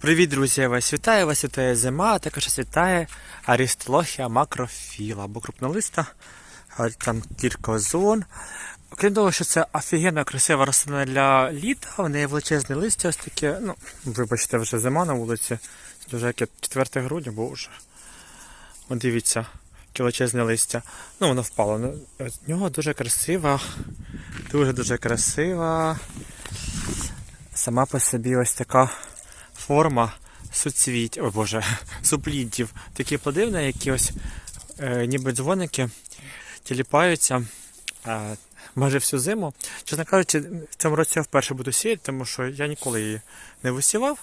Привіт, друзі! Я вас вітаю, вас вітає зима, а також вас вітає арістологія макрофіла або крупнолиста, там кілька зон. Окрім того, що це офігенно красива рослина для літа, в неї величезне листя, ось таке, ну, вибачте, вже зима на вулиці, дуже яке 4 грудня, боже. От дивіться, яке величезне листя. Ну, воно впало. Ну, З нього дуже красива, дуже-дуже красива. Сама по собі ось така форма суцвіть, о боже, супліддів. Такі плоди, в які ось е, ніби дзвоники тіліпаються е, майже всю зиму. Чесно кажучи, в цьому році я вперше буду сіяти, тому що я ніколи її не висівав.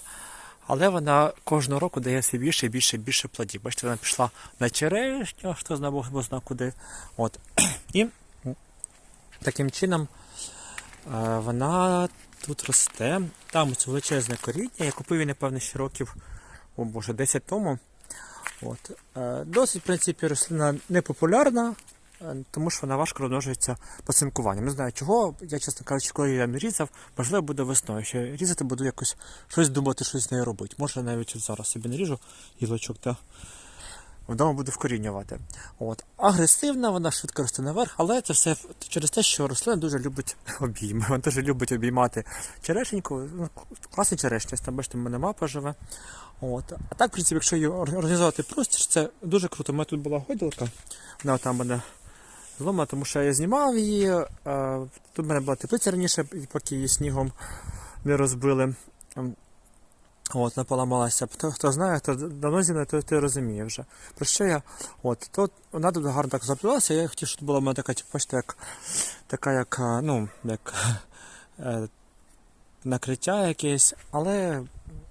Але вона кожного року дає все більше і більше і більше плодів. Бачите, вона пішла на черешню, хто знає Бог зна куди. От. І таким чином е, вона тут росте. Там ось величезне коріння. Я купив її, напевно, ще років, о боже, 10 тому. От. Е, Досить, в принципі, рослина непопулярна, е, тому що вона важко розмножується пасинкуванням. Не знаю чого. Я, чесно кажучи, коли я не різав, можливо, буде весною. Ще різати буду якось щось думати, щось з нею робити. Може навіть зараз собі не ріжу гілочок та вдома буду вкорінювати. От. Агресивна, вона швидко росте наверх, але це все через те, що рослина дуже любить обійми. Вона дуже любить обіймати черешеньку. Ну, класний черешня, там бачите, в мене мапа живе. От. А так, в принципі, якщо її організувати простір, це дуже круто. У мене тут була гойдалка, вона там мене зломана, тому що я знімав її. е, Тут в мене була теплиця раніше, поки її снігом не розбили. От, не поламалася. Хто, хто знає, хто давно зі мною, той, той розуміє вже. Про що я? От, то вона тут гарно так заплілася, я хотів, щоб була в мене така, типу, бачите, як, така, як, ну, як е, накриття якесь, але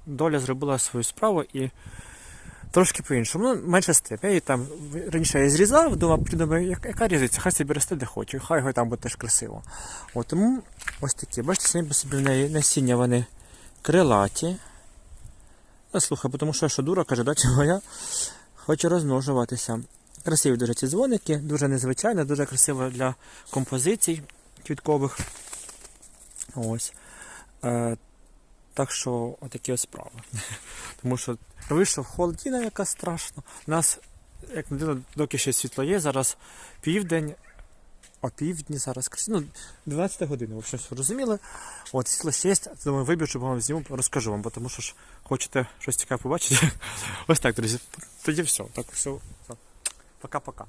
доля зробила свою справу і трошки по-іншому. Ну, менше з тим. Я її там раніше я зрізав, думав, придумав, яка різниця, хай собі росте де хоче, хай його там буде теж красиво. От, тому ось такі. Бачите, самі по собі в неї насіння вони крилаті. А слухай, тому що що дура, каже, да, чого я хочу розмножуватися. Красиві дуже ці дзвоники, дуже незвичайно, дуже красиво для композицій квіткових. Ось. Е, так що отакі ось справи. Тому що вийшов холодіна, яка страшно. У нас, як не дивно, доки ще світло є, зараз південь, о півдні зараз. Ну, 12 година, ви щось розуміли. От, сіла ще є, думаю, вибір, щоб вам зніму, розкажу вам, бо тому що ж хочете щось цікаве побачити. Ось так, друзі. Тоді все. Так, все. Пока-пока.